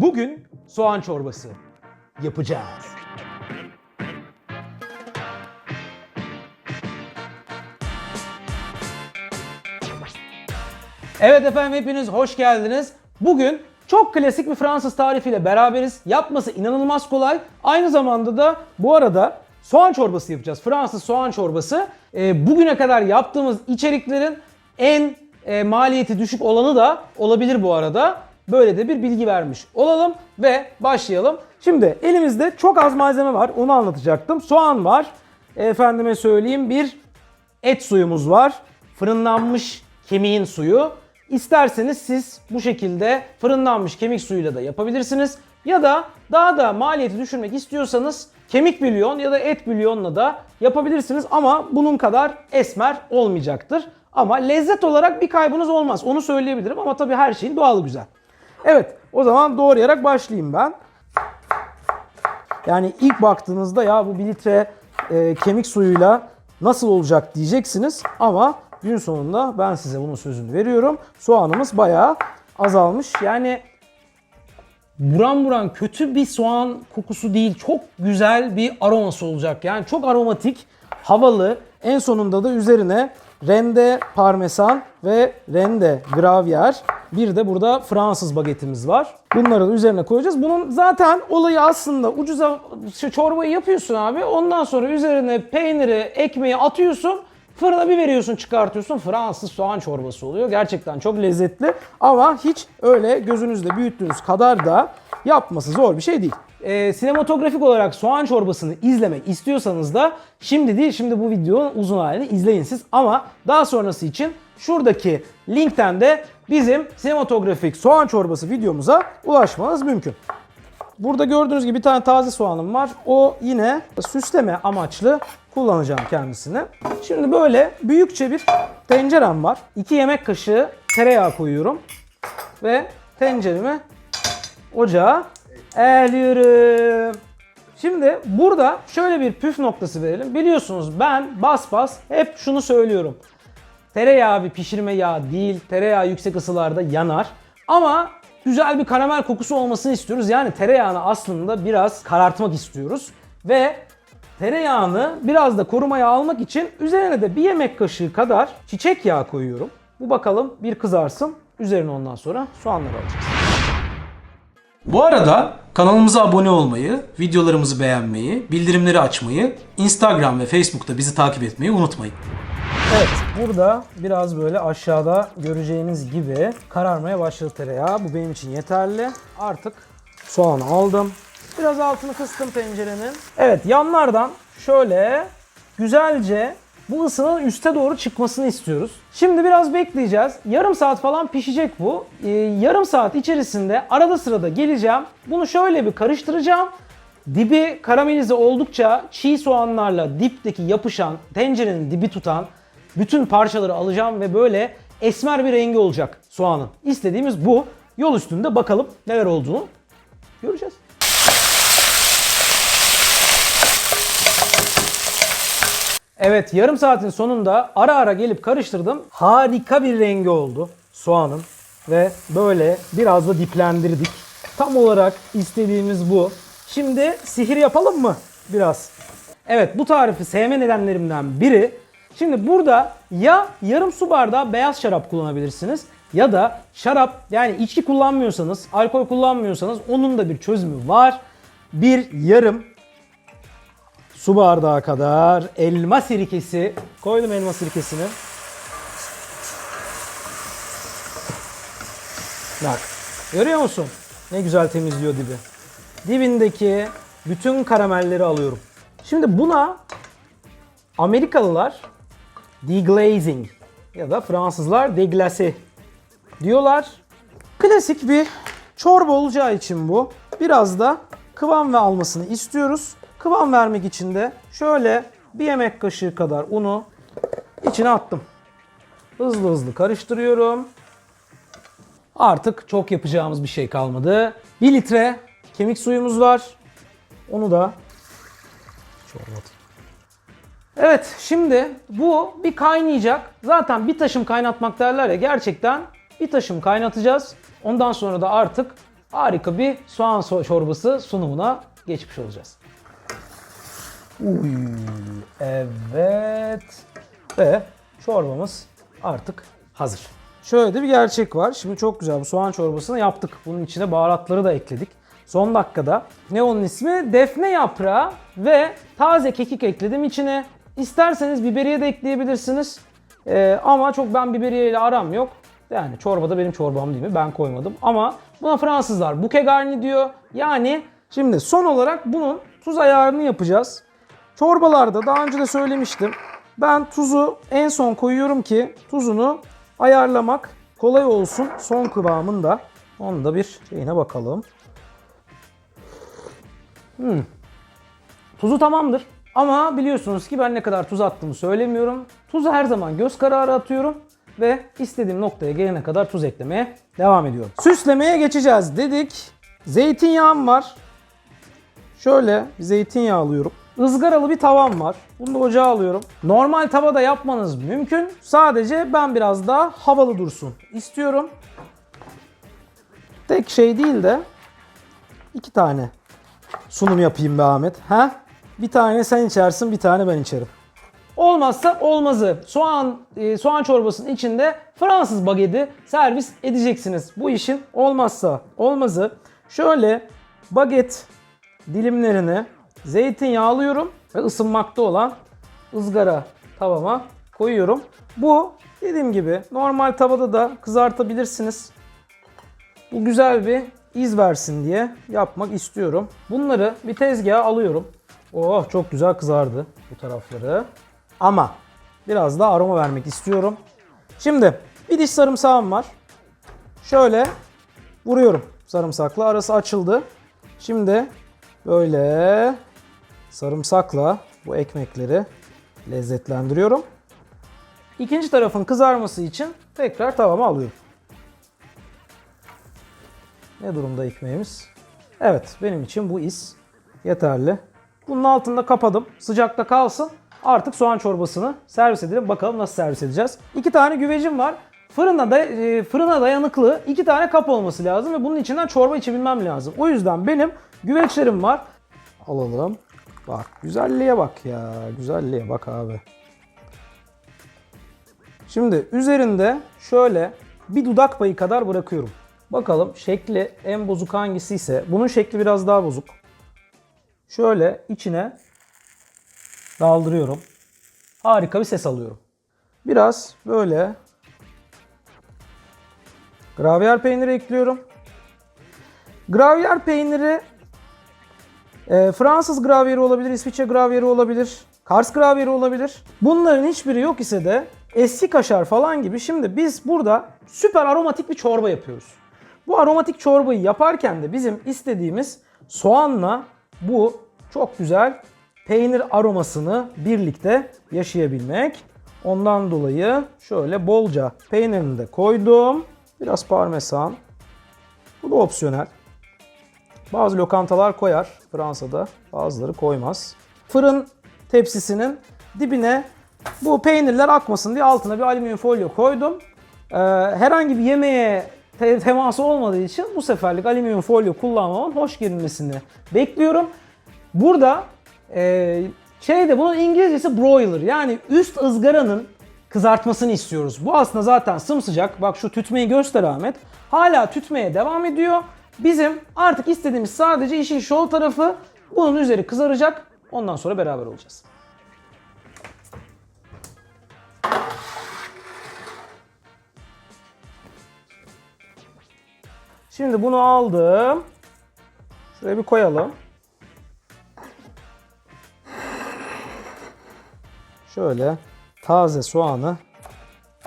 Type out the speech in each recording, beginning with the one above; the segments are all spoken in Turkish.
Bugün soğan çorbası yapacağız. Evet efendim hepiniz hoş geldiniz. Bugün çok klasik bir Fransız tarifiyle beraberiz. Yapması inanılmaz kolay. Aynı zamanda da bu arada soğan çorbası yapacağız. Fransız soğan çorbası. Ee, bugüne kadar yaptığımız içeriklerin en e, maliyeti düşük olanı da olabilir bu arada. Böyle de bir bilgi vermiş olalım ve başlayalım. Şimdi elimizde çok az malzeme var. Onu anlatacaktım. Soğan var. Efendime söyleyeyim bir et suyumuz var. Fırınlanmış kemiğin suyu. İsterseniz siz bu şekilde fırınlanmış kemik suyuyla da yapabilirsiniz. Ya da daha da maliyeti düşürmek istiyorsanız kemik bülyon ya da et bülyonla da yapabilirsiniz ama bunun kadar esmer olmayacaktır. Ama lezzet olarak bir kaybınız olmaz. Onu söyleyebilirim ama tabii her şeyin doğalı güzel. Evet o zaman doğrayarak başlayayım ben. Yani ilk baktığınızda ya bu 1 litre e, kemik suyuyla nasıl olacak diyeceksiniz ama gün sonunda ben size bunun sözünü veriyorum. Soğanımız bayağı azalmış. Yani buran buran kötü bir soğan kokusu değil. Çok güzel bir aroması olacak. Yani çok aromatik, havalı. En sonunda da üzerine rende parmesan ve rende gravyer. Bir de burada Fransız bagetimiz var. Bunları da üzerine koyacağız. Bunun zaten olayı aslında ucuza çorbayı yapıyorsun abi. Ondan sonra üzerine peyniri, ekmeği atıyorsun. Fırına bir veriyorsun çıkartıyorsun Fransız soğan çorbası oluyor. Gerçekten çok lezzetli ama hiç öyle gözünüzde büyüttüğünüz kadar da yapması zor bir şey değil. Ee, sinematografik olarak soğan çorbasını izlemek istiyorsanız da şimdi değil şimdi bu videonun uzun halini izleyin siz. Ama daha sonrası için şuradaki linkten de bizim sinematografik soğan çorbası videomuza ulaşmanız mümkün. Burada gördüğünüz gibi bir tane taze soğanım var. O yine süsleme amaçlı kullanacağım kendisini. Şimdi böyle büyükçe bir tencerem var. 2 yemek kaşığı tereyağı koyuyorum. Ve tenceremi ocağa eğliyorum. Şimdi burada şöyle bir püf noktası verelim. Biliyorsunuz ben bas bas hep şunu söylüyorum. Tereyağı bir pişirme yağı değil. Tereyağı yüksek ısılarda yanar. Ama güzel bir karamel kokusu olmasını istiyoruz. Yani tereyağını aslında biraz karartmak istiyoruz. Ve tereyağını biraz da korumaya almak için üzerine de bir yemek kaşığı kadar çiçek yağı koyuyorum. Bu bakalım bir kızarsın. Üzerine ondan sonra soğanları alacağız. Bu arada kanalımıza abone olmayı, videolarımızı beğenmeyi, bildirimleri açmayı, Instagram ve Facebook'ta bizi takip etmeyi unutmayın. Evet, burada biraz böyle aşağıda göreceğiniz gibi kararmaya başladı tereyağı. Bu benim için yeterli. Artık soğanı aldım. Biraz altını kıstım tencerenin. Evet, yanlardan şöyle güzelce bu ısının üste doğru çıkmasını istiyoruz. Şimdi biraz bekleyeceğiz. Yarım saat falan pişecek bu. Ee, yarım saat içerisinde arada sırada geleceğim. Bunu şöyle bir karıştıracağım. Dibi karamelize oldukça çiğ soğanlarla dipteki yapışan, tencerenin dibi tutan bütün parçaları alacağım ve böyle esmer bir rengi olacak soğanın. İstediğimiz bu. Yol üstünde bakalım neler olduğunu göreceğiz. Evet yarım saatin sonunda ara ara gelip karıştırdım. Harika bir rengi oldu soğanın ve böyle biraz da diplendirdik. Tam olarak istediğimiz bu. Şimdi sihir yapalım mı biraz? Evet bu tarifi sevme nedenlerimden biri. Şimdi burada ya yarım su bardağı beyaz şarap kullanabilirsiniz ya da şarap yani içki kullanmıyorsanız, alkol kullanmıyorsanız onun da bir çözümü var. Bir yarım su bardağı kadar elma sirkesi koydum elma sirkesini. Bak görüyor musun? Ne güzel temizliyor dibi. Dibindeki bütün karamelleri alıyorum. Şimdi buna Amerikalılar deglazing ya da Fransızlar deglase diyorlar. Klasik bir çorba olacağı için bu. Biraz da kıvam ve almasını istiyoruz. Kıvam vermek için de şöyle bir yemek kaşığı kadar unu içine attım. Hızlı hızlı karıştırıyorum. Artık çok yapacağımız bir şey kalmadı. 1 litre kemik suyumuz var. Onu da hiç olmadı. Evet şimdi bu bir kaynayacak. Zaten bir taşım kaynatmak derler ya gerçekten bir taşım kaynatacağız. Ondan sonra da artık harika bir soğan so- çorbası sunumuna geçmiş olacağız. Uy, evet. Ve çorbamız artık hazır. Şöyle de bir gerçek var. Şimdi çok güzel bu soğan çorbasını yaptık. Bunun içine baharatları da ekledik. Son dakikada ne onun ismi? Defne yaprağı ve taze kekik ekledim içine. İsterseniz biberiye de ekleyebilirsiniz. Ee, ama çok ben biberiye ile aram yok. Yani çorbada benim çorbam değil mi? Ben koymadım. Ama buna Fransızlar bouquet garni diyor. Yani şimdi son olarak bunun tuz ayarını yapacağız. Çorbalarda daha önce de söylemiştim. Ben tuzu en son koyuyorum ki tuzunu ayarlamak kolay olsun son kıvamında. Onun da bir şeyine bakalım. Hmm. Tuzu tamamdır. Ama biliyorsunuz ki ben ne kadar tuz attığımı söylemiyorum. Tuzu her zaman göz kararı atıyorum ve istediğim noktaya gelene kadar tuz eklemeye devam ediyorum. Süslemeye geçeceğiz dedik. Zeytinyağım var. Şöyle zeytinyağı alıyorum. Izgaralı bir tavam var. Bunu da ocağa alıyorum. Normal tavada yapmanız mümkün. Sadece ben biraz daha havalı dursun istiyorum. Tek şey değil de iki tane sunum yapayım be Ahmet. Ha? Bir tane sen içersin, bir tane ben içerim. Olmazsa olmazı. Soğan e, soğan çorbasının içinde Fransız bageti servis edeceksiniz. Bu işin olmazsa olmazı. Şöyle baget dilimlerini zeytinyağı alıyorum ve ısınmakta olan ızgara tavama koyuyorum. Bu dediğim gibi normal tavada da kızartabilirsiniz. Bu güzel bir iz versin diye yapmak istiyorum. Bunları bir tezgaha alıyorum. Oh çok güzel kızardı bu tarafları. Ama biraz daha aroma vermek istiyorum. Şimdi bir diş sarımsağım var. Şöyle vuruyorum sarımsakla. Arası açıldı. Şimdi böyle sarımsakla bu ekmekleri lezzetlendiriyorum. İkinci tarafın kızarması için tekrar tavama alıyorum. Ne durumda ekmeğimiz? Evet benim için bu is yeterli. Bunun altında kapadım. Sıcakta kalsın. Artık soğan çorbasını servis edelim. Bakalım nasıl servis edeceğiz. İki tane güvecim var. Fırına, da, e, fırına dayanıklı iki tane kap olması lazım ve bunun içinden çorba içebilmem lazım. O yüzden benim güveçlerim var. Alalım. Bak güzelliğe bak ya. Güzelliğe bak abi. Şimdi üzerinde şöyle bir dudak payı kadar bırakıyorum. Bakalım şekli en bozuk hangisi ise bunun şekli biraz daha bozuk. Şöyle içine daldırıyorum. Harika bir ses alıyorum. Biraz böyle gravyer peyniri ekliyorum. Gravyer peyniri e, Fransız gravyeri olabilir, İsviçre gravyeri olabilir, Kars gravyeri olabilir. Bunların hiçbiri yok ise de eski kaşar falan gibi. Şimdi biz burada süper aromatik bir çorba yapıyoruz. Bu aromatik çorbayı yaparken de bizim istediğimiz soğanla bu çok güzel peynir aromasını birlikte yaşayabilmek. Ondan dolayı şöyle bolca peynirini de koydum. Biraz parmesan. Bu da opsiyonel. Bazı lokantalar koyar Fransa'da, bazıları koymaz. Fırın tepsisinin dibine bu peynirler akmasın diye altına bir alüminyum folyo koydum. Ee, herhangi bir yemeğe te- teması olmadığı için bu seferlik alüminyum folyo kullanmamın hoş görünmesini bekliyorum. Burada e, şeyde bunun İngilizcesi broiler yani üst ızgaranın kızartmasını istiyoruz. Bu aslında zaten sımsıcak. Bak şu tütmeyi göster Ahmet. Hala tütmeye devam ediyor. Bizim artık istediğimiz sadece işin şov tarafı. Bunun üzeri kızaracak. Ondan sonra beraber olacağız. Şimdi bunu aldım. Şuraya bir koyalım. Şöyle taze soğanı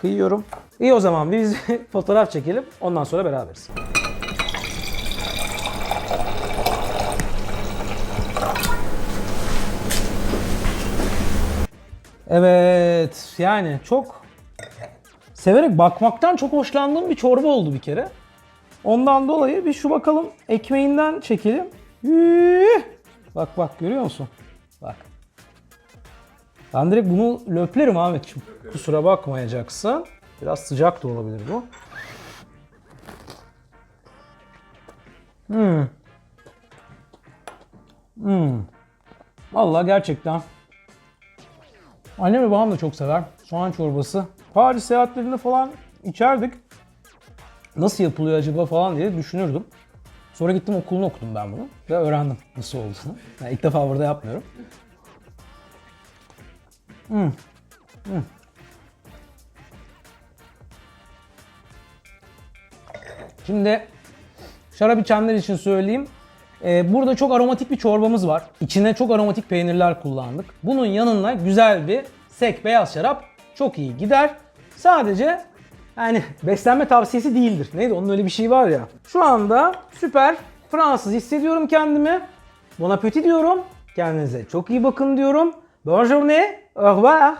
kıyıyorum. İyi o zaman biz fotoğraf çekelim. Ondan sonra beraberiz. Evet yani çok severek bakmaktan çok hoşlandığım bir çorba oldu bir kere. Ondan dolayı bir şu bakalım ekmeğinden çekelim. Üüüü! Bak bak görüyor musun? Bak. Ben direkt bunu löplerim Ahmetciğim. Kusura bakmayacaksın. Biraz sıcak da olabilir bu. Hmm. Hmm. Vallahi gerçekten. Annem ve babam da çok sever. Soğan çorbası. Paris seyahatlerinde falan içerdik. Nasıl yapılıyor acaba falan diye düşünürdüm. Sonra gittim okulunu okudum ben bunu ve öğrendim nasıl olduğunu. Yani ilk defa burada yapmıyorum. Hmm. Hmm. Şimdi şarap içenler için söyleyeyim. Ee, burada çok aromatik bir çorbamız var. İçine çok aromatik peynirler kullandık. Bunun yanına güzel bir sek beyaz şarap çok iyi gider. Sadece yani beslenme tavsiyesi değildir. Neydi onun öyle bir şey var ya. Şu anda süper Fransız hissediyorum kendimi. Bon appétit diyorum. Kendinize çok iyi bakın diyorum. Bonne journée. Au revoir.